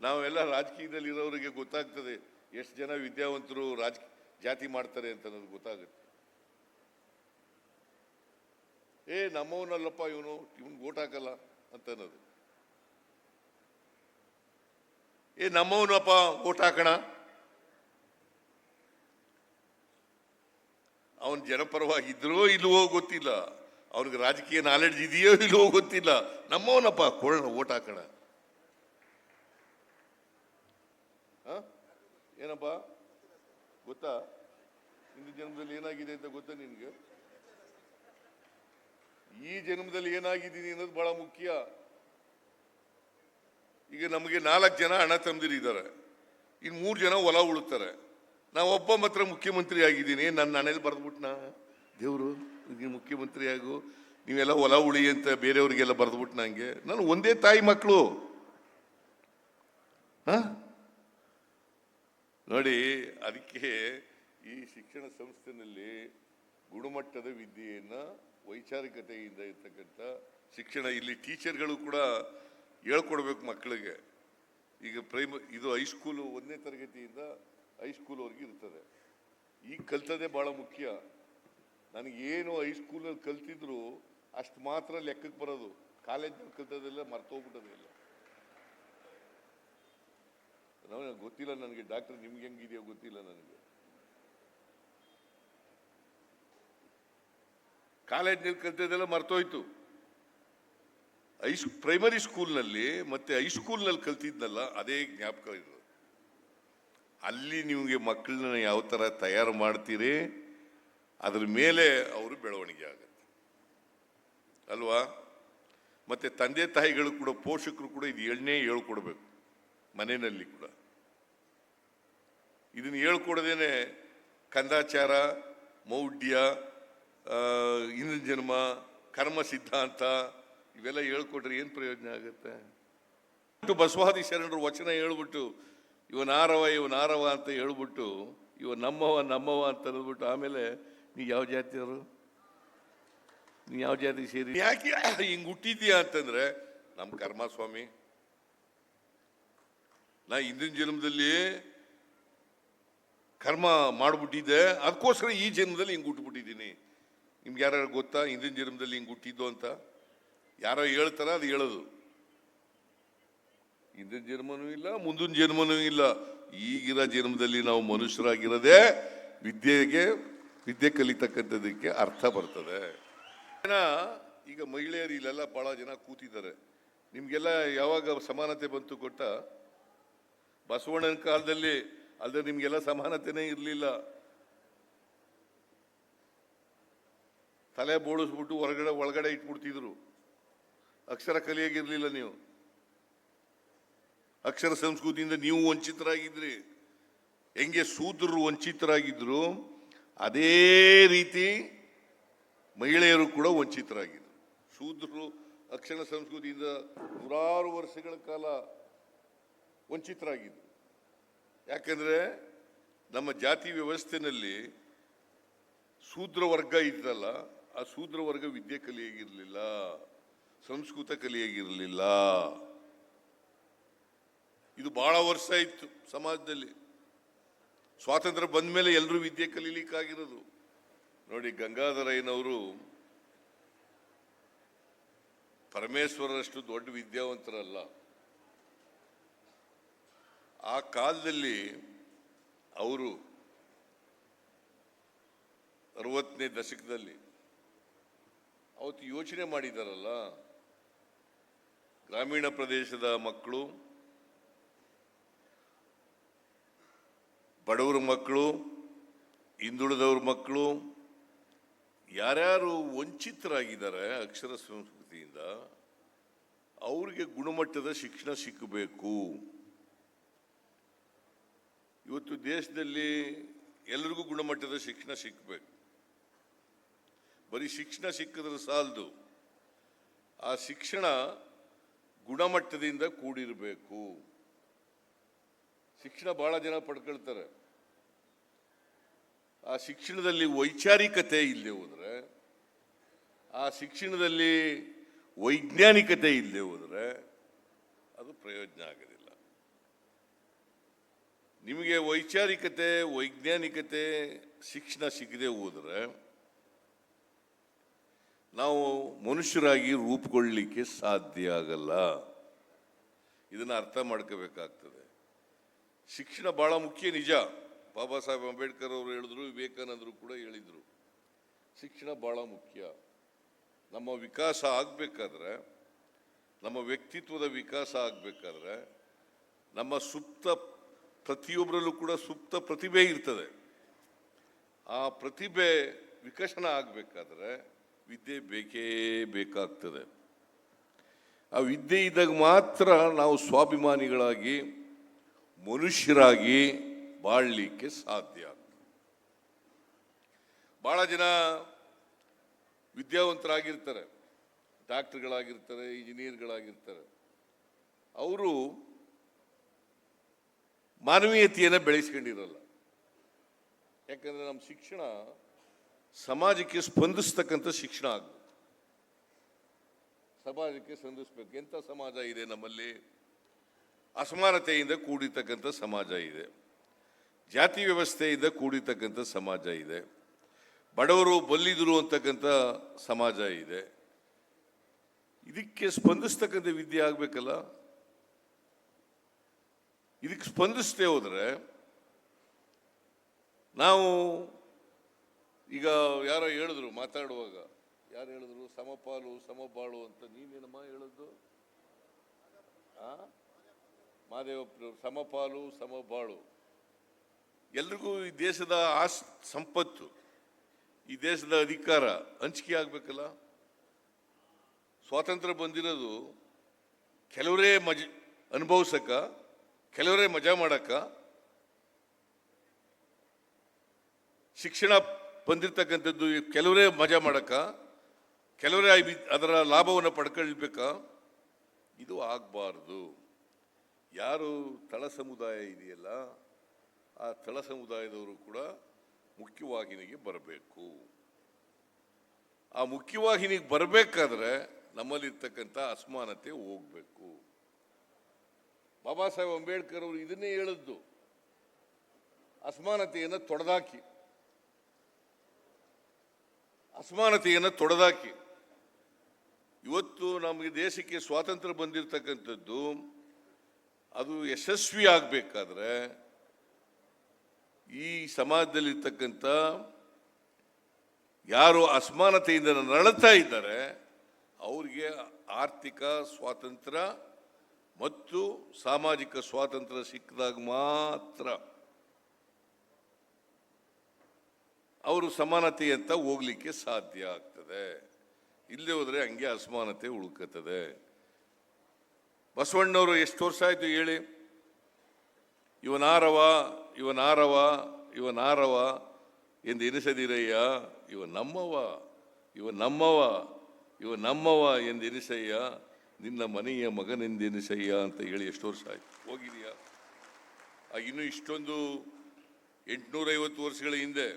ನಾವೆಲ್ಲ ರಾಜಕೀಯದಲ್ಲಿ ಇರೋರಿಗೆ ಗೊತ್ತಾಗ್ತದೆ ಎಷ್ಟು ಜನ ವಿದ್ಯಾವಂತರು ರಾಜ, ಜಾತಿ ಮಾಡ್ತಾರೆ ಅಂತ ಅನ್ನೋದು ಗೊತ್ತಾಗುತ್ತೆ. ಏ, ನಮ್ಮವನಲ್ಲಪ್ಪ ಇವನು, ಇವನ್ಗೆ ಓಟ್ ಹಾಕಲ್ಲ ಅಂತ ಅನ್ನೋದು. ಏ, ನಮ್ಮವನಪ್ಪ ಓಟ್ ಹಾಕೋಣ. ಅವನು ಜನಪರವಾಗಿದ್ರೋ ಇಲ್ವೋ ಗೊತ್ತಿಲ್ಲ. ಅವನಿಗೆ ರಾಜಕೀಯ ನಾಲೆಡ್ಜ್ ಇದೆಯೋ ಇಲ್ವೋ ಗೊತ್ತಿಲ್ಲ. ನಮ್ಮವನಪ್ಪ ಕೊಡೋಣ ಓಟ್ ಹಾಕೋಣ ಹ? ಏನಪ್ಪ? ಗೊತ್ತಾ? ಹಿಂದಿನ ಜನ್ಮದಲ್ಲಿ ಏನಾಗಿದೆ ಅಂತ ಗೊತ್ತಾ ನಿನ್ಗೆ? ಈ ಜನ್ಮದಲ್ಲಿ ಏನಾಗಿದ್ದೀನಿ ಅನ್ನೋದು ಬಹಳ ಮುಖ್ಯ. ಈಗ ನಮಗೆ ನಾಲ್ಕು ಜನ ಹಣ ತಂದಿರಿದ್ದಾರೆ. ಇನ್ನು ಮೂರು ಜನ ಹೊಲ ಉಳುತ್ತಾರೆ. ನಾವು ಒಬ್ಬ ಮಾತ್ರ ಮುಖ್ಯಮಂತ್ರಿ ಆಗಿದ್ದೀನಿ. ನನ್ನ ಹಣೆಯಲ್ಲಿ ಬರೆದ್ಬಿಟ್ನಾ? ದೇವರು ನೀನು ಮುಖ್ಯಮಂತ್ರಿ ಆಗು. ನೀವೆಲ್ಲ ಹೊಲ ಉಳಿ ಅಂತ ಬೇರೆಯವ್ರಿಗೆಲ್ಲ ಬರೆದ್ಬಿಟ್ಟು ನಂಗೆ ನಾನು ಒಂದೇ ತಾಯಿ ಮಕ್ಕಳು ನೋಡಿ, ಅದಕ್ಕೆ ಈ ಶಿಕ್ಷಣ ಸಂಸ್ಥೆನಲ್ಲಿ ಗುಣಮಟ್ಟದ ವಿದ್ಯೆಯನ್ನು, ವೈಚಾರಿಕತೆಯಿಂದ ಇರ್ತಕ್ಕಂಥ ಶಿಕ್ಷಣ, ಇಲ್ಲಿ ಟೀಚರ್ಗಳು ಕೂಡ ಹೇಳ್ಕೊಡ್ಬೇಕು ಮಕ್ಕಳಿಗೆ. ಈಗ ಪ್ರೈಮ, ಇದು ಹೈಸ್ಕೂಲು ಒಂದನೇ ತರಗತಿಯಿಂದ ಹೈಸ್ಕೂಲ್ವರೆಗೆ ಇರ್ತದೆ. ಈಗ ಕಲ್ತದೇ ಭಾಳ ಮುಖ್ಯ. ನನಗೇನು ಹೈಸ್ಕೂಲಲ್ಲಿ ಕಲ್ತಿದ್ರು ಅಷ್ಟು ಮಾತ್ರ ಲೆಕ್ಕಕ್ಕೆ ಬರೋದು. ಕಾಲೇಜ್ನಲ್ಲಿ ಕಲ್ತದೆಲ್ಲ ಮರ್ತೋಗ್ಬಿಟ್ಟದೆಲ್ಲ ನನಗೆ ಗೊತ್ತಿಲ್ಲ ನನಗೆ. ಡಾಕ್ಟರ್, ನಿಮ್ಗೆ ಹೆಂಗಿದೆಯೋ ಗೊತ್ತಿಲ್ಲ ನನಗೆ. ಕಾಲೇಜ್ನಲ್ಲಿ ಕಲ್ತಿದ್ದೆಲ್ಲ ಮರ್ತೋಯ್ತು. ಐಸ್ ಪ್ರೈಮರಿ ಸ್ಕೂಲ್ನಲ್ಲಿ ಮತ್ತೆ ಹೈಸ್ಕೂಲ್ನಲ್ಲಿ ಕಲ್ತಿದ್ನಲ್ಲ, ಅದೇ ಜ್ಞಾಪಕ ಇರೋದು ಅಲ್ಲಿ ನಿಮಗೆ ಮಕ್ಕಳನ್ನ ಯಾವ ಥರ ತಯಾರು ಮಾಡ್ತೀರಿ, ಅದ್ರ ಮೇಲೆ ಅವರು ಬೆಳವಣಿಗೆ ಆಗುತ್ತೆ. ಅಲ್ವಾ? ಮತ್ತೆ ತಂದೆ ತಾಯಿಗಳು ಕೂಡ, ಪೋಷಕರು ಕೂಡ ಇದು ಎಣ್ಣೆ ಹೇಳ್ಕೊಡ್ಬೇಕು ಮನೆಯಲ್ಲಿ ಕೂಡ. ಇದನ್ನು ಹೇಳ್ಕೊಡದೇನೆ ಕಂದಾಚಾರ, ಮೌಢ್ಯ ಹಿಂದಿನ ಜನ್ಮ, ಕರ್ಮ ಸಿದ್ಧಾಂತ, ಇವೆಲ್ಲ ಹೇಳ್ಕೊಟ್ರೆ ಏನು ಪ್ರಯೋಜನ ಆಗುತ್ತೆ? ಬಸವಾದಿ ಶರಣರು ವಚನ ಹೇಳ್ಬಿಟ್ಟು ಇವನಾರವ ಇವನಾರವ ಅಂತ ಹೇಳ್ಬಿಟ್ಟು ಇವ ನಮ್ಮವ ನಮ್ಮವ ಅಂತ ಅಂದ್ಬಿಟ್ಟು ಆಮೇಲೆ, ನೀ ಯಾವ ಜಾತಿಯವರು? ನೀ ಯಾವ ಜಾತಿ ಸೇರಿ? ಯಾಕೆ ಹಿಂಗೆ ಹುಟ್ಟಿದ್ಯಾ ಅಂತಂದ್ರೆ, ನಮ್ಮ ಕರ್ಮ ಸ್ವಾಮಿ ನಾ ಹಿಂದಿನ ಜನ್ಮದಲ್ಲಿ ಕರ್ಮ ಮಾಡಿಬಿಟ್ಟಿದ್ದೆ. ಅದಕ್ಕೋಸ್ಕರ ಈ ಜನ್ಮದಲ್ಲಿ ಹಿಂಗೆ ಹುಟ್ಟುಬಿಟ್ಟಿದ್ದೀನಿ ನಿಮ್ಗೆ ಯಾರು ಗೊತ್ತಾ? ಹಿಂದಿನ ಜನ್ಮದಲ್ಲಿ ಹಿಂಗೆ ಹುಟ್ಟಿದ್ದು ಅಂತ. ಯಾರೋ ಹೇಳ್ತಾರ, ಅದು ಹೇಳೋದು. ಹಿಂದಿನ ಜನ್ಮನೂ ಇಲ್ಲ, ಮುಂದಿನ ಜನ್ಮನೂ ಇಲ್ಲ. ಈಗಿರೋ ಜನ್ಮದಲ್ಲಿ ನಾವು ಮನುಷ್ಯರಾಗಿರೋದೇ ವಿದ್ಯೆಗೆ, ವಿದ್ಯೆ ಕಲಿತಕ್ಕಂಥದಕ್ಕೆ ಅರ್ಥ ಬರ್ತದೆ. ಜನ, ಈಗ ಮಹಿಳೆಯರು ಇಲ್ಲೆಲ್ಲ ಭಾಳ ಜನ ಕೂತಿದ್ದಾರೆ. ನಿಮಗೆಲ್ಲ ಯಾವಾಗ ಸಮಾನತೆ ಬಂತು ಕೊಟ್ಟ ಬಸವಣ್ಣನ ಕಾಲದಲ್ಲಿ ಅಲ್ಲದೆ ನಿಮ್ಗೆಲ್ಲ ಸಮಾನತೆನೇ ಇರಲಿಲ್ಲ. ತಲೆ ಬೋಳಿಸ್ಬಿಟ್ಟು ಹೊರಗಡೆ, ಒಳಗಡೆ ಇಟ್ಬಿಡ್ತಿದ್ರು. ಅಕ್ಷರ ಕಲಿಯಾಗಿರ್ಲಿಲ್ಲ ನೀವು. ಅಕ್ಷರ ಸಂಸ್ಕೃತಿಯಿಂದ ನೀವು ವಂಚಿತರಾಗಿದ್ರಿ. ಹೆಂಗೆ ಸೂತ್ರರು ವಂಚಿತರಾಗಿದ್ರು, ಅದೇ ರೀತಿ ಮಹಿಳೆಯರು ಕೂಡ ವಂಚಿತರಾಗಿದ್ರು. ಶೂದ್ರರು ಅಕ್ಷರ ಸಂಸ್ಕೃತಿಯಿಂದ ನೂರಾರು ವರ್ಷಗಳ ಕಾಲ ವಂಚಿತರಾಗಿದ್ರು ಯಾಕಂದರೆ ನಮ್ಮ ಜಾತಿ ವ್ಯವಸ್ಥೆಯಲ್ಲಿ ಶೂದ್ರ ವರ್ಗ ಇದ್ದಲ್ಲ, ಆ ಶೂದ್ರ ವರ್ಗ ವಿದ್ಯೆ ಕಲಿಯಾಗಿರಲಿಲ್ಲ, ಸಂಸ್ಕೃತ ಕಲಿಯಾಗಿರಲಿಲ್ಲ. ಇದು ಭಾಳ ವರ್ಷ ಇತ್ತು ಸಮಾಜದಲ್ಲಿ. ಸ್ವಾತಂತ್ರ್ಯ ಬಂದ ಮೇಲೆ ಎಲ್ಲರೂ ವಿದ್ಯೆ ಕಲೀಲಿಕ್ಕಾಗಿರೋದು. ನೋಡಿ, ಗಂಗಾಧರಯ್ಯನವರು ಪರಮೇಶ್ವರರಷ್ಟು ದೊಡ್ಡ ವಿದ್ಯಾವಂತರಲ್ಲ. ಆ ಕಾಲದಲ್ಲಿ ಅವರು ಅರವತ್ತನೇ ದಶಕದಲ್ಲಿ ಅವತ್ತು ಯೋಚನೆ ಮಾಡಿದಾರಲ್ಲ, ಗ್ರಾಮೀಣ ಪ್ರದೇಶದ ಮಕ್ಕಳು, ಬಡವರ ಮಕ್ಕಳು, ಹಿಂದುಳಿದವ್ರ ಮಕ್ಕಳು, ಯಾರ್ಯಾರು ವಂಚಿತರಾಗಿದ್ದಾರೆ ಅಕ್ಷರ ಸಂಸ್ಕೃತಿಯಿಂದ, ಅವರಿಗೆ ಗುಣಮಟ್ಟದ ಶಿಕ್ಷಣ ಸಿಕ್ಕಬೇಕು ಇವತ್ತು ದೇಶದಲ್ಲಿ ಎಲ್ರಿಗೂ ಗುಣಮಟ್ಟದ ಶಿಕ್ಷಣ ಸಿಕ್ಕಬೇಕು ಬರೀ ಶಿಕ್ಷಣ ಸಿಕ್ಕಿದ್ರೆ ಸಾಲದು. ಆ ಶಿಕ್ಷಣ ಗುಣಮಟ್ಟದಿಂದ ಕೂಡಿರಬೇಕು. ಶಿಕ್ಷಣ ಬಹಳ ಜನ ಪಡ್ಕೊಳ್ತಾರೆ. ಆ ಶಿಕ್ಷಣದಲ್ಲಿ ವೈಚಾರಿಕತೆ ಇಲ್ಲದೆ ಹೋದರೆ, ಆ ಶಿಕ್ಷಣದಲ್ಲಿ ವೈಜ್ಞಾನಿಕತೆ ಇಲ್ಲದೆ ಹೋದರೆ ಅದು ಪ್ರಯೋಜನ ಆಗೋದಿಲ್ಲ. ನಿಮಗೆ ವೈಚಾರಿಕತೆ, ವೈಜ್ಞಾನಿಕತೆ ಶಿಕ್ಷಣ ಸಿಗದೆ ಹೋದರೆ ನಾವು ಮನುಷ್ಯರಾಗಿ ರೂಪುಗೊಳ್ಳಲಿಕ್ಕೆ ಸಾಧ್ಯ ಆಗಲ್ಲ. ಇದನ್ನು ಅರ್ಥ ಮಾಡ್ಕೋಬೇಕಾಗ್ತದೆ. ಶಿಕ್ಷಣ ಭಾಳ ಮುಖ್ಯ ನಿಜ. ಬಾಬಾ ಸಾಹೇಬ್ ಅಂಬೇಡ್ಕರ್ ಅವರು ಹೇಳಿದ್ರು, ವಿವೇಕಾನಂದರು ಕೂಡ ಹೇಳಿದರು. ಶಿಕ್ಷಣ ಭಾಳ ಮುಖ್ಯ. ನಮ್ಮ ವಿಕಾಸ ಆಗಬೇಕಾದ್ರೆ, ನಮ್ಮ ವ್ಯಕ್ತಿತ್ವದ ವಿಕಾಸ ಆಗಬೇಕಾದ್ರೆ, ನಮ್ಮ ಸುಪ್ತ ಪ್ರತಿಯೊಬ್ಬರಲ್ಲೂ ಕೂಡ ಸುಪ್ತ ಪ್ರತಿಭೆ ಇರ್ತದೆ. ಆ ಪ್ರತಿಭೆ ವಿಕಸನ ಆಗಬೇಕಾದ್ರೆ ವಿದ್ಯೆ ಬೇಕೇ ಬೇಕಾಗ್ತದೆ. ಆ ವಿದ್ಯೆ ಇದ್ದಾಗ ಮಾತ್ರ ನಾವು ಸ್ವಾಭಿಮಾನಿಗಳಾಗಿ, ಮನುಷ್ಯರಾಗಿ ಬಾಳಲಿಕ್ಕೆ ಸಾಧ್ಯ ಆಗ್ತದೆ. ಬಹಳ ಜನ ವಿದ್ಯಾವಂತರಾಗಿರ್ತಾರೆ. ಡಾಕ್ಟರ್ಗಳಾಗಿರ್ತಾರೆ, ಇಂಜಿನಿಯರ್ಗಳಾಗಿರ್ತಾರೆ. ಅವರು ಮಾನವೀಯತೆಯನ್ನು ಬೆಳೆಸ್ಕೊಂಡಿರಲ್ಲ. ಯಾಕಂದ್ರೆ ನಮ್ಮ ಶಿಕ್ಷಣ ಸಮಾಜಕ್ಕೆ ಸ್ಪಂದಿಸ್ತಕ್ಕಂಥ ಶಿಕ್ಷಣ ಆಗಬೇಕು. ಸಮಾಜಕ್ಕೆ ಸ್ಪಂದಿಸ್ಬೇಕು. ಎಂಥ ಸಮಾಜ ಇದೆ ನಮ್ಮಲ್ಲಿ? ಅಸಮಾನತೆಯಿಂದ ಕೂಡಿರ್ತಕ್ಕಂಥ ಸಮಾಜ ಇದೆ. ಜಾತಿ ವ್ಯವಸ್ಥೆಯಿಂದ ಕೂಡಿರ್ತಕ್ಕಂಥ ಸಮಾಜ ಇದೆ. ಬಡವರು ಬಲ್ಲಿದರು ಅಂತಕ್ಕಂಥ ಸಮಾಜ ಇದೆ. ಇದಕ್ಕೆ ಸ್ಪಂದಿಸ್ತಕ್ಕಂಥ ವಿದ್ಯೆ ಆಗಬೇಕಲ್ಲ? ಇದಕ್ಕೆ ಸ್ಪಂದಿಸದೆ ಹೋದ್ರೆ ನಾವು ಈಗ ಯಾರೋ ಹೇಳಿದ್ರು, ಮಾತಾಡುವಾಗ, ಯಾರು ಹೇಳಿದ್ರು? ಸಮಪಾಲು, ಸಮಬಾಳು ಅಂತ ನೀನೇನಮ್ಮ ಹೇಳಿದ್ದು ಆ? ಮಾದೇವಪ್ಪನವರು ಸಮಪಾಲು, ಸಮಬಾಳು. ಎಲ್ರಿಗೂ ಈ ದೇಶದ ಆಸ್, ಸಂಪತ್ತು, ಈ ದೇಶದ ಅಧಿಕಾರ ಹಂಚಿಕೆ ಆಗ್ಬೇಕಲ್ಲ? ಸ್ವಾತಂತ್ರ್ಯ ಬಂದಿರೋದು ಕೆಲವರೇ ಮಜ, ಅನುಭವಿಸಕ ಕೆಲವರೇ ಮಜಾ ಮಾಡಕ್ಕ ಶಿಕ್ಷಣ ಬಂದಿರತಕ್ಕಂಥದ್ದು ಕೆಲವರೇ ಮಜಾ ಮಾಡಕ್ಕ, ಕೆಲವರೇ ಅದರ ಲಾಭವನ್ನು ಪಡ್ಕೊಳ್ಬೇಕಾ? ಇದು ಆಗಬಾರ್ದು. ಯಾರು ತಳ ಸಮುದಾಯ ಇದೆಯಲ್ಲ, ಆ ತಳ ಸಮುದಾಯದವರು ಕೂಡ ಮುಖ್ಯವಾಹಿನಿಗೆ ಬರಬೇಕು. ಆ ಮುಖ್ಯವಾಹಿನಿಗೆ ಬರಬೇಕಾದ್ರೆ ನಮ್ಮಲ್ಲಿರ್ತಕ್ಕಂಥ ಅಸಮಾನತೆ ಹೋಗ್ಬೇಕು. ಬಾಬಾ ಸಾಹೇಬ್ ಅಂಬೇಡ್ಕರ್ ಅವರು ಇದನ್ನೇ ಹೇಳಿದ್ದು. ಅಸಮಾನತೆಯನ್ನು ತೊಡೆದಾಕಿ. ಅಸಮಾನತೆಯನ್ನು ತೊಡೆದಾಕಿ. ಇವತ್ತು ನಮಗೆ ದೇಶಕ್ಕೆ ಸ್ವಾತಂತ್ರ್ಯ ಬಂದಿರತಕ್ಕಂಥದ್ದು ಅದು ಯಶಸ್ವಿ ಆಗಬೇಕಾದ್ರೆ ಈ ಸಮಾಜದಲ್ಲಿರ್ತಕ್ಕಂಥ ಯಾರು ಅಸಮಾನತೆಯಿಂದ ನರಳುತ್ತಾ ಇದ್ದಾರೆ, ಅವರಿಗೆ ಆರ್ಥಿಕ ಸ್ವಾತಂತ್ರ್ಯ ಮತ್ತು ಸಾಮಾಜಿಕ ಸ್ವಾತಂತ್ರ್ಯ ಸಿಕ್ಕಿದಾಗ ಮಾತ್ರ ಅವರು ಸಮಾನತೆ ಅಂತ ಹೋಗ್ಲಿಕ್ಕೆ ಸಾಧ್ಯ ಆಗ್ತದೆ. ಇಲ್ಲದೆ ಹೋದ್ರೆ ಹಂಗೆ ಅಸಮಾನತೆ ಉಳ್ಕತ್ತದೆ. ಬಸವಣ್ಣವರು ಎಷ್ಟು ವರ್ಷ ಆಯ್ತು ಹೇಳಿ? ಇವನಾರವ ಇವನಾರವ ಇವನಾರವ ಎಂದು ಎನಿಸದಿರಯ್ಯ ಇವ ನಮ್ಮವ ಇವ ನಮ್ಮವ ಇವ ನಮ್ಮವ ಎಂದು ಎನಿಸಯ್ಯ ನಿನ್ನ ಮನೆಯ ಮಗನೆಂದೆನಿಸಯ್ಯ ಅಂತ ಹೇಳಿ ಎಷ್ಟು ವರ್ಷ ಆಯ್ತು? ಹೋಗಿದೆಯಾ? ಇನ್ನು ಇಷ್ಟೊಂದು ಎಂಟುನೂರೈವತ್ತು ವರ್ಷಗಳ ಹಿಂದೆ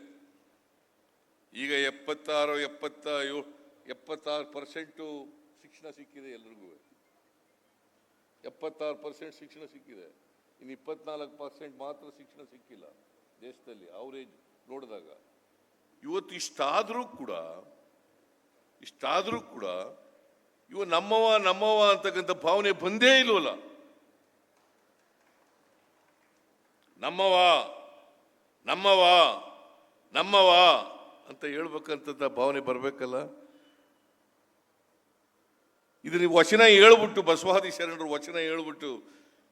ಈಗ ಎಪ್ಪತ್ತಾರು, ಎಪ್ಪತ್ತ ಏಳು ಎಪ್ಪತ್ತಾರು ಪರ್ಸೆಂಟು ಶಿಕ್ಷಣ ಸಿಕ್ಕಿದೆ ಎಲ್ರಿಗೂ. ಎಪ್ಪತ್ತಾರು ಪರ್ಸೆಂಟ್ ಶಿಕ್ಷಣ ಸಿಕ್ಕಿದೆ. ಇನ್ನು ಇಪ್ಪತ್ನಾಲ್ಕು ಪರ್ಸೆಂಟ್ ಮಾತ್ರ ಶಿಕ್ಷಣ ಸಿಕ್ಕಿಲ್ಲ ದೇಶದಲ್ಲಿ, ಅವರೇಜ್ ನೋಡಿದಾಗ. ಇವತ್ತು ಇಷ್ಟಾದರೂ ಕೂಡ ಇಷ್ಟಾದರೂ ಕೂಡ ಇವ ನಮ್ಮವ ನಮ್ಮವ ಅಂತಕ್ಕಂಥ ಭಾವನೆ ಬಂದೇ ಇಲ್ವಲ್ಲ? ನಮ್ಮವ ನಮ್ಮವ ನಮ್ಮವ ಅಂತ ಹೇಳ್ಬೇಕಂತ ಭಾವನೆ ಬರಬೇಕಲ್ಲ? ಇದು ನೀವು ವಚನ ಹೇಳ್ಬಿಟ್ಟು, ಬಸವಾದಿ ಶರಣರು ವಚನ ಹೇಳ್ಬಿಟ್ಟು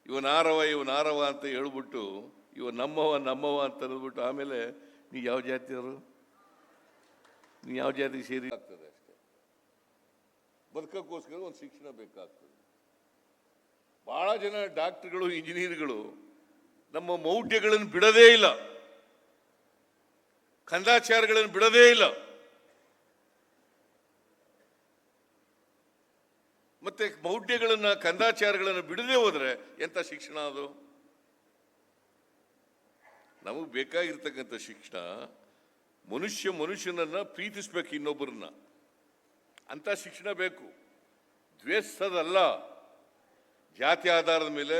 ಇವನಾರವ ಇವನಾರವ ಅಂತ ಹೇಳ್ಬಿಟ್ಟು, ಇವ ನಮ್ಮವ ನಮ್ಮವ ಅಂತ ಹೇಳ್ಬಿಟ್ಟು ಆಮೇಲೆ ನೀ ಯಾವ ಜಾತಿಯವರು? ನೀ ಯಾವ ಜಾತಿಗೆ ಸೇರಿ ಆಗ್ತದೆ? ಬದುಕಕ್ಕೋಸ್ಕರ ಒಂದು ಶಿಕ್ಷಣ ಬೇಕಾಗ್ತದೆ. ಬಹಳ ಜನ ಡಾಕ್ಟರ್ಗಳು, ಇಂಜಿನಿಯರ್ಗಳು ನಮ್ಮ ಮೌಢ್ಯಗಳನ್ನು ಬಿಡದೇ ಇಲ್ಲ. ಕಂದಾಚಾರಗಳನ್ನು ಬಿಡದೇ ಇಲ್ಲ. ಮತ್ತೆ ಮೌಢ್ಯಗಳನ್ನು, ಕಂದಾಚಾರಗಳನ್ನು ಬಿಡದೆ ಹೋದರೆ ಎಂತ ಶಿಕ್ಷಣ ಅದು? ನಮಗೆ ಬೇಕಾಗಿರ್ತಕ್ಕಂಥ ಶಿಕ್ಷಣ ಮನುಷ್ಯ ಮನುಷ್ಯನನ್ನ ಪ್ರೀತಿಸ್ಬೇಕು ಇನ್ನೊಬ್ಬರನ್ನ. ಅಂತ ಶಿಕ್ಷಣ ಬೇಕು. ದ್ವೇಷದಲ್ಲ. ಜಾತಿ ಆಧಾರದ ಮೇಲೆ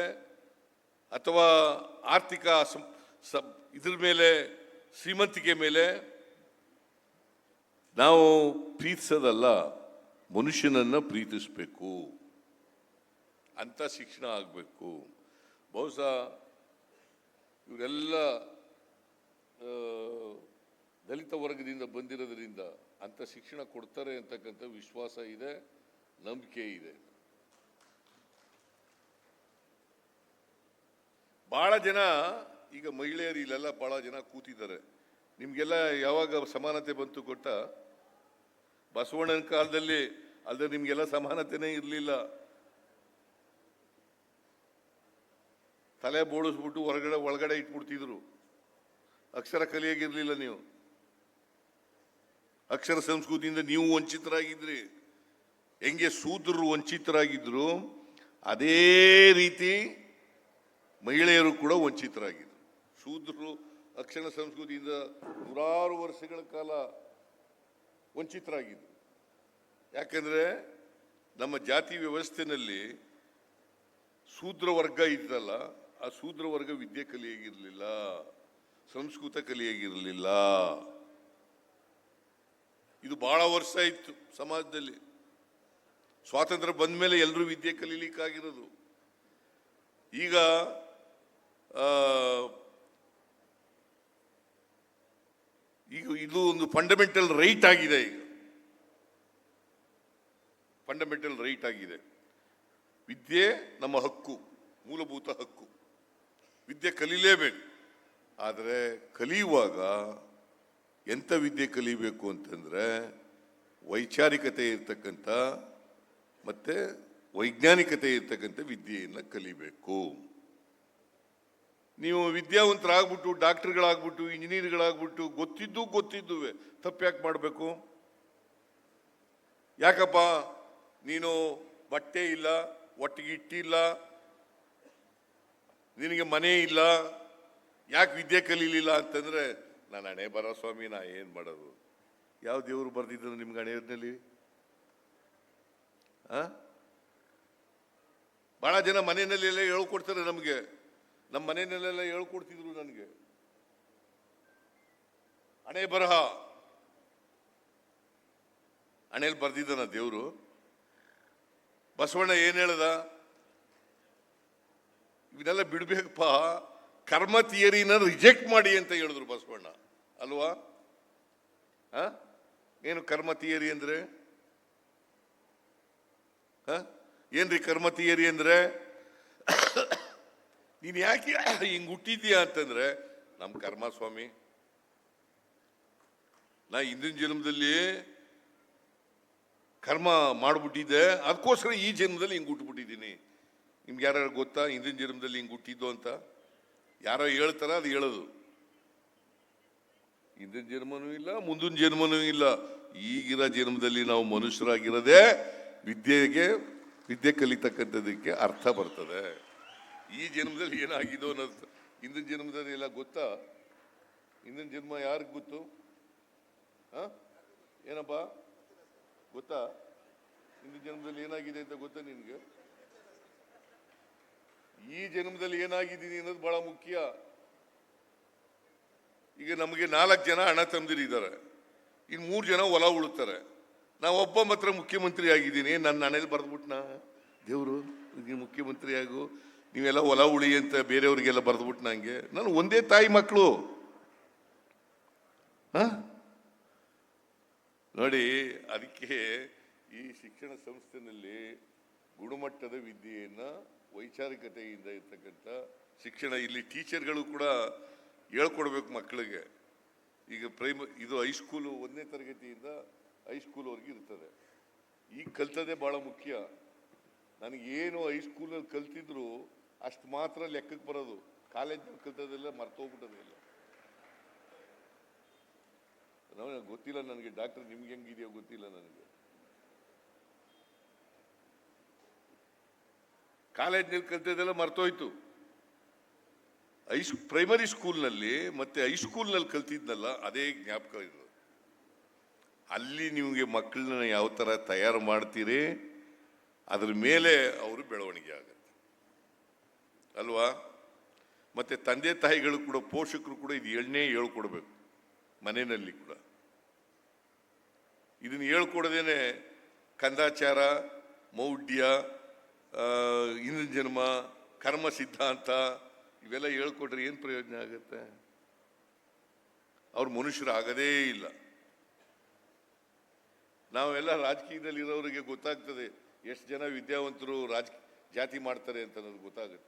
ಅಥವಾ ಆರ್ಥಿಕ ಇದ್ರ ಮೇಲೆ, ಶ್ರೀಮಂತಿಕೆ ಮೇಲೆ ನಾವು ಪ್ರೀತಿಸೋದಲ್ಲ, ಮನುಷ್ಯನನ್ನು ಪ್ರೀತಿಸಬೇಕು. ಅಂತ ಶಿಕ್ಷಣ ಆಗಬೇಕು. ಬಹುಶಃ ಇವರೆಲ್ಲ ದಲಿತ ವರ್ಗದಿಂದ ಬಂದಿರೋದ್ರಿಂದ ಅಂತ ಶಿಕ್ಷಣ ಕೊಡ್ತಾರೆ ಅಂತಕ್ಕಂಥ ವಿಶ್ವಾಸ ಇದೆ, ನಂಬಿಕೆ ಇದೆ. ಭಾಳ ಜನ, ಈಗ ಮಹಿಳೆಯರು ಇಲ್ಲೆಲ್ಲ ಭಾಳ ಜನ ಕೂತಿದ್ದಾರೆ. ನಿಮಗೆಲ್ಲ ಯಾವಾಗ ಸಮಾನತೆ ಬಂತು ಕೊಟ್ಟ ಬಸವಣ್ಣನ ಕಾಲದಲ್ಲಿ ಅಲ್ಲದೆ ನಿಮಗೆಲ್ಲ ಸಮಾನತೆನೇ ಇರಲಿಲ್ಲ. ತಲೆ ಬೋಳಿಸ್ಬಿಟ್ಟು ಹೊರಗಡೆ, ಒಳಗಡೆ ಇಟ್ಬಿಡ್ತಿದ್ರು. ಅಕ್ಷರ ಕಲಿಯಾಗಿರಲಿಲ್ಲ ನೀವು. ಅಕ್ಷರ ಸಂಸ್ಕೃತಿಯಿಂದ ನೀವು ವಂಚಿತರಾಗಿದ್ರಿ. ಹೆಂಗೆ ಶೂದ್ರರು ವಂಚಿತರಾಗಿದ್ರು, ಅದೇ ರೀತಿ ಮಹಿಳೆಯರು ಕೂಡ ವಂಚಿತರಾಗಿದ್ರು. ಶೂದ್ರರು ಅಕ್ಷರ ಸಂಸ್ಕೃತಿಯಿಂದ ನೂರಾರು ವರ್ಷಗಳ ಕಾಲ ವಂಚಿತರಾಗಿದ್ರು. ಯಾಕಂದ್ರೆ ನಮ್ಮ ಜಾತಿ ವ್ಯವಸ್ಥೆನಲ್ಲಿ ಶೂದ್ರ ವರ್ಗ ಇದ್ದಲ್ಲ, ಆ ಶೂದ್ರ ವರ್ಗ ವಿದ್ಯೆ ಕಲಿಯಾಗಿರಲಿಲ್ಲ ಸಂಸ್ಕೃತ ಕಲಿಯಾಗಿರಲಿಲ್ಲ ಇದು ಬಹಳ ವರ್ಷ ಇತ್ತು ಸಮಾಜದಲ್ಲಿ. ಸ್ವಾತಂತ್ರ್ಯ ಬಂದ ಮೇಲೆ ಎಲ್ಲರೂ ವಿದ್ಯೆ ಕಲೀಲಿಕ್ಕಾಗಿರೋದು. ಈಗ ಈಗ ಇದು ಒಂದು ಫಂಡಮೆಂಟಲ್ ರೈಟ್ ಆಗಿದೆ ಈಗ. ಫಂಡಮೆಂಟಲ್ ರೈಟ್ ಆಗಿದೆ. ವಿದ್ಯೆ ನಮ್ಮ ಹಕ್ಕು, ಮೂಲಭೂತ ಹಕ್ಕು. ವಿದ್ಯೆ ಕಲೀಲೇಬೇಕು. ಆದರೆ ಕಲಿಯುವಾಗ ಎಂಥ ವಿದ್ಯೆ ಕಲಿಬೇಕು ಅಂತಂದರೆ ವೈಚಾರಿಕತೆ ಇರ್ತಕ್ಕಂಥ ಮತ್ತು ವೈಜ್ಞಾನಿಕತೆ ಇರ್ತಕ್ಕಂಥ ವಿದ್ಯೆಯನ್ನು ಕಲಿಬೇಕು. ನೀವು ವಿದ್ಯಾವಂತರಾಗ್ಬಿಟ್ಟು, ಡಾಕ್ಟರ್ಗಳಾಗ್ಬಿಟ್ಟು, ಇಂಜಿನಿಯರ್ಗಳಾಗ್ಬಿಟ್ಟು ಗೊತ್ತಿದ್ದು ಗೊತ್ತಿದ್ದುವೆ ತಪ್ಪು ಯಾಕೆ ಮಾಡಬೇಕು? ಯಾಕಪ್ಪ ನೀನು ಬಟ್ಟೆ ಇಲ್ಲ, ಒಟ್ಟಿಗೆ ಇಟ್ಟಿಲ್ಲ, ನಿನಗೆ ಮನೆ ಇಲ್ಲ, ಯಾಕೆ ವಿದ್ಯೆ ಕಲೀಲಿಲ್ಲ ಅಂತಂದ್ರೆ ನಾನು ಹಣೆ ಬರೋ ಸ್ವಾಮಿ, ನಾ ಏನು ಮಾಡೋದು? ಯಾವ ದೇವರು ಬರ್ದಿದ್ರು ನಿಮ್ಗೆ ಹಣೆಯಲ್ಲಿ ಬಹಳ ಜನ ಮನೆಯಲ್ಲೆಲ್ಲ ಹೇಳ್ಕೊಡ್ತಾರೆ ನಮಗೆ. ನಮ್ಮ ಮನೆಯಲ್ಲೆಲ್ಲ ಹೇಳ್ಕೊಡ್ತಿದ್ರು ನನಗೆ. ಹಣೆ ಬರಹ. ಹಣೆಯಲ್ಲಿ ಬರ್ದಿದ್ದಾನ ದೇವರು. ಬಸವಣ್ಣ ಏನು ಹೇಳ್ದ? ಇವನ್ನೆಲ್ಲ ಬಿಡ್ಬೇಕಪ್ಪ. ಕರ್ಮ ಥಿಯರಿನ ರಿಜೆಕ್ಟ್ ಮಾಡಿ ಅಂತ ಹೇಳಿದ್ರು ಬಸವಣ್ಣ. ಅಲ್ವಾ? ಏನು ಕರ್ಮ ಥಿಯರಿ ಅಂದ್ರೆ? ಏನ್ರಿ ಕರ್ಮ ಥಿಯರಿ ಅಂದ್ರೆ? ನೀನು ಯಾಕೆ ಹಿಂಗ್ ಹುಟ್ಟಿದ್ಯಾ ಅಂತಂದ್ರೆ ನಮ್ಮ ಕರ್ಮ ಸ್ವಾಮಿ ನಾ ಹಿಂದಿನ ಜನ್ಮದಲ್ಲಿ ಕರ್ಮ ಮಾಡ್ಬಿಟ್ಟಿದ್ದೆ ಅದಕ್ಕೋಸ್ಕರ ಈ ಜನ್ಮದಲ್ಲಿ ಹಿಂಗ್ ಹುಟ್ಟುಬಿಟ್ಟಿದ್ದೀನಿ ನಿಮ್ಗೆ ಯಾರು ಗೊತ್ತಾ, ಹಿಂದಿನ ಜನ್ಮದಲ್ಲಿ ಹಿಂಗ್ ಹುಟ್ಟಿದ್ದು ಅಂತ? ಯಾರೋ ಹೇಳ್ತಾರ ಅದು ಹೇಳೋದು. ಹಿಂದಿನ ಜನ್ಮನೂ ಇಲ್ಲ, ಮುಂದಿನ ಜನ್ಮನೂ ಇಲ್ಲ. ಈಗಿರೋ ಜನ್ಮದಲ್ಲಿ ನಾವು ಮನುಷ್ಯರಾಗಿರೋದೇ ವಿದ್ಯೆಗೆ, ವಿದ್ಯೆ ಕಲಿತಕ್ಕಂಥದಕ್ಕೆ ಅರ್ಥ ಬರ್ತದೆ. ಈ ಜನ್ಮದಲ್ಲಿ ಏನಾಗಿದೋ ಅನ್ನೋದು. ಹಿಂದಿನ ಜನ್ಮದಲ್ಲಿ ಎಲ್ಲ ಗೊತ್ತಾ? ಹಿಂದಿನ ಜನ್ಮ ಯಾರಿಗೆ ಗೊತ್ತು? ಏನಪ್ಪ? ಗೊತ್ತಾ? ಹಿಂದಿನ ಜನ್ಮದಲ್ಲಿ ಏನಾಗಿದೆ ಅಂತ ಗೊತ್ತಾ ನಿನ್ಗೆ? ಈ ಜನ್ಮದಲ್ಲಿ ಏನಾಗಿದ್ದೀನಿ ಅನ್ನೋದು ಬಹಳ ಮುಖ್ಯ. ಈಗ ನಮಗೆ ನಾಲ್ಕು ಜನ ಹಣ ತಂದಿರಿದ್ದಾರೆ. ಇನ್ನು ಮೂರು ಜನ ಹೊಲ ಉಳುತ್ತಾರೆ. ನಾವು ಒಬ್ಬ ಮಾತ್ರ ಮುಖ್ಯಮಂತ್ರಿ ಆಗಿದ್ದೀನಿ. ನನ್ನ ಹಣೆಯಲ್ಲಿ ಬರೆದ್ಬಿಟ್ನ? ದೇವರು ನೀನು ಮುಖ್ಯಮಂತ್ರಿ ಆಗು. ನೀವೆಲ್ಲ ಹೊಲ ಉಳಿ ಅಂತ ಬೇರೆಯವ್ರಿಗೆಲ್ಲ ಬರೆದ್ಬಿಟ್ಟು ನಂಗೆ ನಾನು ಒಂದೇ ತಾಯಿ ಮಕ್ಕಳು ನೋಡಿ, ಅದಕ್ಕೆ ಈ ಶಿಕ್ಷಣ ಸಂಸ್ಥೆನಲ್ಲಿ ಗುಣಮಟ್ಟದ ವಿದ್ಯೆಯನ್ನ ವೈಚಾರಿಕತೆಯಿಂದ ಇರ್ತಕ್ಕಂಥ ಶಿಕ್ಷಣ ಇಲ್ಲಿ ಟೀಚರ್ಗಳು ಕೂಡ ಹೇಳ್ಕೊಡ್ಬೇಕು ಮಕ್ಕಳಿಗೆ. ಈಗ ಪ್ರೈಮ, ಇದು ಹೈಸ್ಕೂಲು ಒಂದನೇ ತರಗತಿಯಿಂದ ಹೈಸ್ಕೂಲ್ವರೆಗೆ ಇರ್ತದೆ. ಈಗ ಕಲ್ತದೇ ಭಾಳ ಮುಖ್ಯ. ನನಗೇನು ಹೈಸ್ಕೂಲಲ್ಲಿ ಕಲ್ತಿದ್ರು ಅಷ್ಟು ಮಾತ್ರ ಲೆಕ್ಕಕ್ಕೆ ಬರೋದು. ಕಾಲೇಜಲ್ಲಿ ಕಲ್ತದೆಲ್ಲ ಮರ್ತೋಗ್ಬಿಟ್ಟದೆಲ್ಲ ನನಗೆ ಗೊತ್ತಿಲ್ಲ ನನಗೆ ಡಾಕ್ಟರ್ ನಿಮ್ಗೆ ಹೆಂಗಿದೆಯೋ ಗೊತ್ತಿಲ್ಲ ನನಗೆ. ಕಾಲೇಜ್ನಲ್ಲಿ ಕಲ್ತಿದ್ದೆಲ್ಲ ಮರ್ತೋಯ್ತು. ಐಸ್ ಪ್ರೈಮರಿ ಸ್ಕೂಲ್ನಲ್ಲಿ ಮತ್ತೆ ಹೈಸ್ಕೂಲ್ನಲ್ಲಿ ಕಲ್ತಿದ್ನಲ್ಲ, ಅದೇ ಜ್ಞಾಪಕ ಇದು ಅಲ್ಲಿ ನಿಮಗೆ ಮಕ್ಕಳನ್ನ ಯಾವ ಥರ ತಯಾರು ಮಾಡ್ತೀರಿ, ಅದ್ರ ಮೇಲೆ ಅವರು ಬೆಳವಣಿಗೆ ಆಗುತ್ತೆ. ಅಲ್ವಾ? ಮತ್ತೆ ತಂದೆ ತಾಯಿಗಳು ಕೂಡ, ಪೋಷಕರು ಕೂಡ ಇದು ಎಣ್ಣೆ ಹೇಳ್ಕೊಡ್ಬೇಕು, ಮನೆಯಲ್ಲಿ ಕೂಡ. ಇದನ್ನು ಹೇಳ್ಕೊಡದೇನೆ ಕಂದಾಚಾರ, ಮೌಢ್ಯ ಹಿಂದಿನ ಜನ್ಮ, ಕರ್ಮ ಸಿದ್ಧಾಂತ, ಇವೆಲ್ಲ ಹೇಳ್ಕೊಟ್ರೆ ಏನು ಪ್ರಯೋಜನ ಆಗುತ್ತೆ? ಅವ್ರು ಮನುಷ್ಯರು ಆಗದೇ ಇಲ್ಲ. ನಾವೆಲ್ಲ ರಾಜಕೀಯದಲ್ಲಿ ಇರೋರಿಗೆ ಗೊತ್ತಾಗ್ತದೆ ಎಷ್ಟು ಜನ ವಿದ್ಯಾವಂತರು ರಾಜ, ಜಾತಿ ಮಾಡ್ತಾರೆ ಅಂತ ಅನ್ನೋದು ಗೊತ್ತಾಗುತ್ತೆ.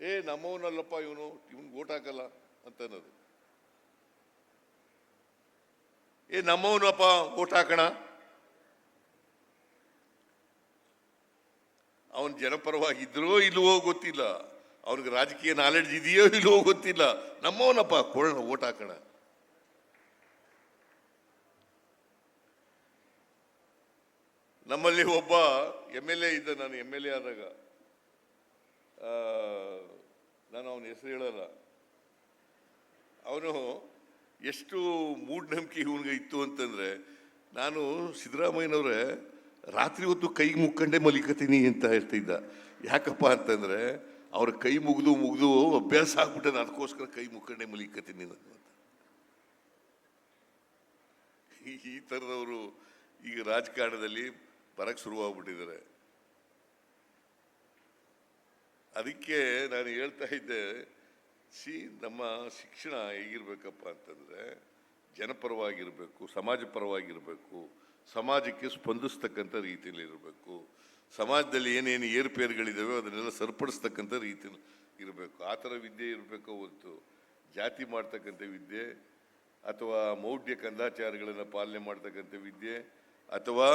ಏ, ನಮ್ಮವನಲ್ಲಪ್ಪ ಇವನು, ಇವನ್ಗೆ ಓಟ್ ಹಾಕಲ್ಲ ಅಂತ ಅನ್ನೋದು ಏ, ನಮ್ಮವನಪ್ಪ ಓಟ್ ಹಾಕೋಣ? ಅವನ್ ಜನಪರವಾಗಿದ್ರೋ ಇಲ್ವೋ ಗೊತ್ತಿಲ್ಲ. ಅವನಿಗೆ ರಾಜಕೀಯ ನಾಲೆಡ್ಜ್ ಇದೆಯೋ ಇಲ್ವೋ ಗೊತ್ತಿಲ್ಲ. ನಮ್ಮವನಪ್ಪ ಕೊಡೋಣ ಓಟ್ ಹಾಕೋಣ. ನಮ್ಮಲ್ಲಿ ಒಬ್ಬ ಎಂ ಎಲ್ ಎ ಇದ್ದ, ನಾನು ಎಂ ಎಲ್ ಎ ಆದಾಗ ನಾನು ಅವನ ಹೆಸರು ಹೇಳಲ್ಲ. ಅವನು ಎಷ್ಟು ಮೂಢನಂಬಿಕೆ ಇವನಿಗೆ ಇತ್ತು ಅಂತಂದರೆ, ನಾನು ಸಿದ್ದರಾಮಯ್ಯನವ್ರೆ ರಾತ್ರಿ ಹೊತ್ತು ಕೈ ಮುಕ್ಕಂಡೆ ಮಲಿಕತೀನಿ ಅಂತ ಹೇಳ್ತಿದ್ದ. ಯಾಕಪ್ಪ ಅಂತಂದ್ರೆ ಅವ್ರ ಕೈ ಮುಗಿದು ಮುಗಿದು ಅಭ್ಯಾಸ ಆಗ್ಬಿಟ್ಟೆ ಅದಕ್ಕೋಸ್ಕರ ಕೈ ಮುಕ್ಕಂಡೆ ಮಲಿಕತೀನಿ ಅಂತ. ಈ- ಥರದವರು ಈಗ ರಾಜಕಾರಣದಲ್ಲಿ ಬರಕ್ಕೆ ಶುರುವಾಗ್ಬಿಟ್ಟಿದ್ದಾರೆ ಅದಕ್ಕೆ ನಾನು ಹೇಳ್ತಾ ಇದ್ದೆ ಸಿ ನಮ್ಮ ಶಿಕ್ಷಣ ಹೇಗಿರ್ಬೇಕಪ್ಪ ಅಂತಂದ್ರೆ ಜನಪರವಾಗಿರಬೇಕು, ಸಮಾಜ ಪರವಾಗಿರಬೇಕು ಸಮಾಜಕ್ಕೆ ಸ್ಪಂದಿಸ್ತಕ್ಕಂಥ ರೀತಿಯಲ್ಲಿ ಇರಬೇಕು. ಸಮಾಜದಲ್ಲಿ ಏನೇನು ಏರುಪೇರುಗಳಿದ್ದಾವೆ ಅದನ್ನೆಲ್ಲ ಸರಿಪಡಿಸ್ತಕ್ಕಂಥ ರೀತಿಯಲ್ಲಿ ಇರಬೇಕು. ಆ ಥರ ವಿದ್ಯೆ ಇರಬೇಕು ಹೊರತು ಜಾತಿ ಮಾಡ್ತಕ್ಕಂಥ ವಿದ್ಯೆ ಅಥವಾ ಮೌಢ್ಯ ಕಂದಾಚಾರಗಳನ್ನು ಪಾಲನೆ ಮಾಡ್ತಕ್ಕಂಥ ವಿದ್ಯೆ ಅಥವಾ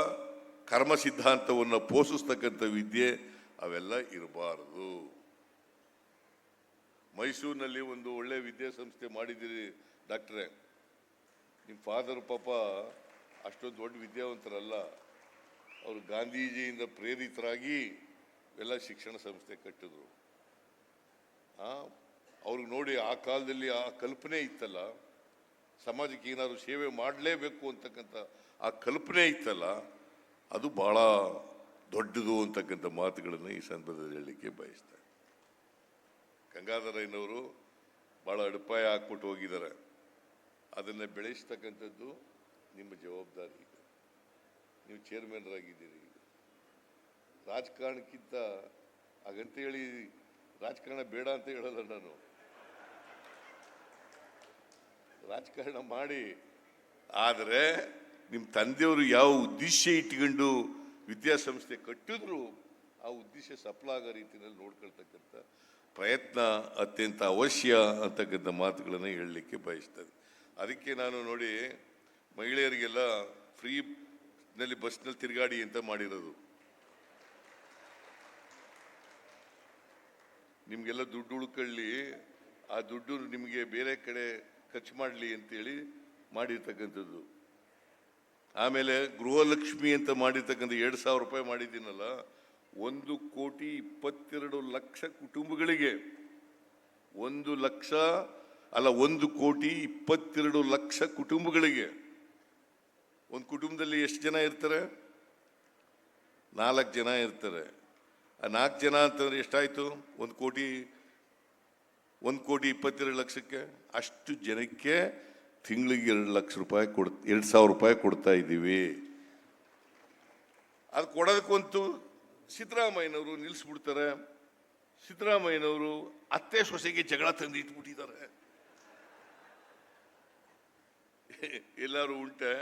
ಕರ್ಮ ಸಿದ್ಧಾಂತವನ್ನು ಪೋಷಿಸ್ತಕ್ಕಂಥ ವಿದ್ಯೆ ಅವೆಲ್ಲ ಇರಬಾರದು. ಮೈಸೂರಿನಲ್ಲಿ ಒಂದು ಒಳ್ಳೆ ವಿದ್ಯಾಸಂಸ್ಥೆ ಮಾಡಿದ್ದೀರಿ ಡಾಕ್ಟ್ರೇ. ನಿಮ್ಮ ಫಾದರ್ ಪಾಪ ಅಷ್ಟೊಂದು ದೊಡ್ಡ ವಿದ್ಯಾವಂತರಲ್ಲ, ಅವರು ಗಾಂಧೀಜಿಯಿಂದ ಪ್ರೇರಿತರಾಗಿ ಎಲ್ಲ ಶಿಕ್ಷಣ ಸಂಸ್ಥೆ ಕಟ್ಟಿದ್ರು. ಅವ್ರಿಗೆ ನೋಡಿ ಆ ಕಾಲದಲ್ಲಿ ಆ ಕಲ್ಪನೆ ಇತ್ತಲ್ಲ, ಸಮಾಜಕ್ಕೆ ಏನಾದರೂ ಸೇವೆ ಮಾಡಲೇಬೇಕು ಅಂತಕ್ಕಂಥ ಆ ಕಲ್ಪನೆ ಇತ್ತಲ್ಲ, ಅದು ಬಹಳ ದೊಡ್ಡದು ಅಂತಕ್ಕಂಥ ಮಾತುಗಳನ್ನು ಈ ಸಂದರ್ಭದಲ್ಲಿ ಹೇಳಲಿಕ್ಕೆ ಬಯಸ್ತಾರೆ ಗಂಗಾಧರಯ್ಯನವರು ಭಾಳ ಅಡಿಪಾಯ ಹಾಕ್ಬಿಟ್ಟು ಹೋಗಿದ್ದಾರೆ. ಅದನ್ನು ಬೆಳೆಸ್ತಕ್ಕಂಥದ್ದು ನಿಮ್ಮ ಜವಾಬ್ದಾರಿ ನೀವು ಚೇರ್ಮನ್ರಾಗಿದ್ದೀರಿ ರಾಜಕಾರಣಕ್ಕಿಂತ ಹಾಗಂತ ಹೇಳಿ ರಾಜಕಾರಣ ಬೇಡ ಅಂತ ಹೇಳಲ್ಲ ನಾನು. ರಾಜಕಾರಣ ಮಾಡಿ. ಆದರೆ ನಿಮ್ಮ ತಂದೆಯವರು ಯಾವ ಉದ್ದೇಶ ಇಟ್ಕೊಂಡು ವಿದ್ಯಾಸಂಸ್ಥೆ ಕಟ್ಟಿದ್ರು ಆ ಉದ್ದೇಶ ಸಫಲ ಆಗೋ ರೀತಿಯಲ್ಲಿ ನೋಡ್ಕೊಳ್ತಕ್ಕಂಥ ಪ್ರಯತ್ನ ಅತ್ಯಂತ ಅವಶ್ಯ ಅಂತಕ್ಕಂಥ ಮಾತುಗಳನ್ನು ಹೇಳಲಿಕ್ಕೆ ಬಯಸ್ತದೆ. ಅದಕ್ಕೆ ನಾನು ನೋಡಿ ಮಹಿಳೆಯರಿಗೆಲ್ಲ ಫ್ರೀ ನಲ್ಲಿ ಬಸ್ನಲ್ಲಿ ತಿರುಗಾಡಿ ಅಂತ ಮಾಡಿರೋದು. ನಿಮಗೆಲ್ಲ ದುಡ್ಡು ಉಳ್ಕೊಳ್ಳಿ, ಆ ದುಡ್ಡು ನಿಮಗೆ ಬೇರೆ ಕಡೆ ಖರ್ಚು ಮಾಡಲಿ ಅಂತೇಳಿ ಮಾಡಿರ್ತಕ್ಕಂಥದ್ದು. ಆಮೇಲೆ ಗೃಹಲಕ್ಷ್ಮಿ ಅಂತ ಮಾಡಿರ್ತಕ್ಕಂಥ ಎರಡು ಸಾವಿರ ರೂಪಾಯಿ ಮಾಡಿದ್ದೀನಲ್ಲ, ಒಂದು ಕೋಟಿ ಇಪ್ಪತ್ತೆರಡು ಲಕ್ಷ ಕುಟುಂಬಗಳಿಗೆ ಒಂದು ಲಕ್ಷ, ಅಲ್ಲ ಒಂದು ಕೋಟಿ ಇಪ್ಪತ್ತೆರಡು ಲಕ್ಷ ಕುಟುಂಬಗಳಿಗೆ ಒಂದು ಕುಟುಂಬದಲ್ಲಿ ಎಷ್ಟು ಜನ ಇರ್ತಾರೆ? ನಾಲ್ಕು ಜನ ಇರ್ತಾರೆ. ಆ ನಾಲ್ಕು ಜನ ಅಂತಂದ್ರೆ ಎಷ್ಟಾಯಿತು? ಒಂದು ಕೋಟಿ ಒಂದು ಕೋಟಿ ಇಪ್ಪತ್ತೆರಡು ಲಕ್ಷಕ್ಕೆ? ಅಷ್ಟು ಜನಕ್ಕೆ ತಿಂಗಳಿಗೆ ಎರಡು ಲಕ್ಷ ರೂಪಾಯಿ ಕೊಡ್, ಎರಡು ಸಾವಿರ ರೂಪಾಯಿ ಕೊಡ್ತಾ ಇದ್ದೀವಿ. ಅದು ಕೊಡೋದಕ್ಕಂತೂ ಸಿದ್ದರಾಮಯ್ಯನವರು ನಿಲ್ಲಿಸ್ಬಿಡ್ತಾರೆ. ಸಿದ್ದರಾಮಯ್ಯನವರು ಅತ್ತೆ ಸೊಸೆಗೆ ಜಗಳ ತಂದು ಇಟ್ಬಿಟ್ಟಿದ್ದಾರೆ. ಎಲ್ಲರೂ ಉಂಟೆ.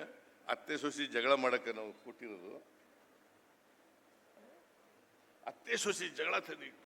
ಅತ್ತೆ ಸೊಸಿ ಜಗಳ ಮಾಡಕ್ಕೆ ನಾವು ಕೊಟ್ಟಿರೋದು. ಅತ್ತೆ ಸೊಸಿ ಜಗಳ ತಂದು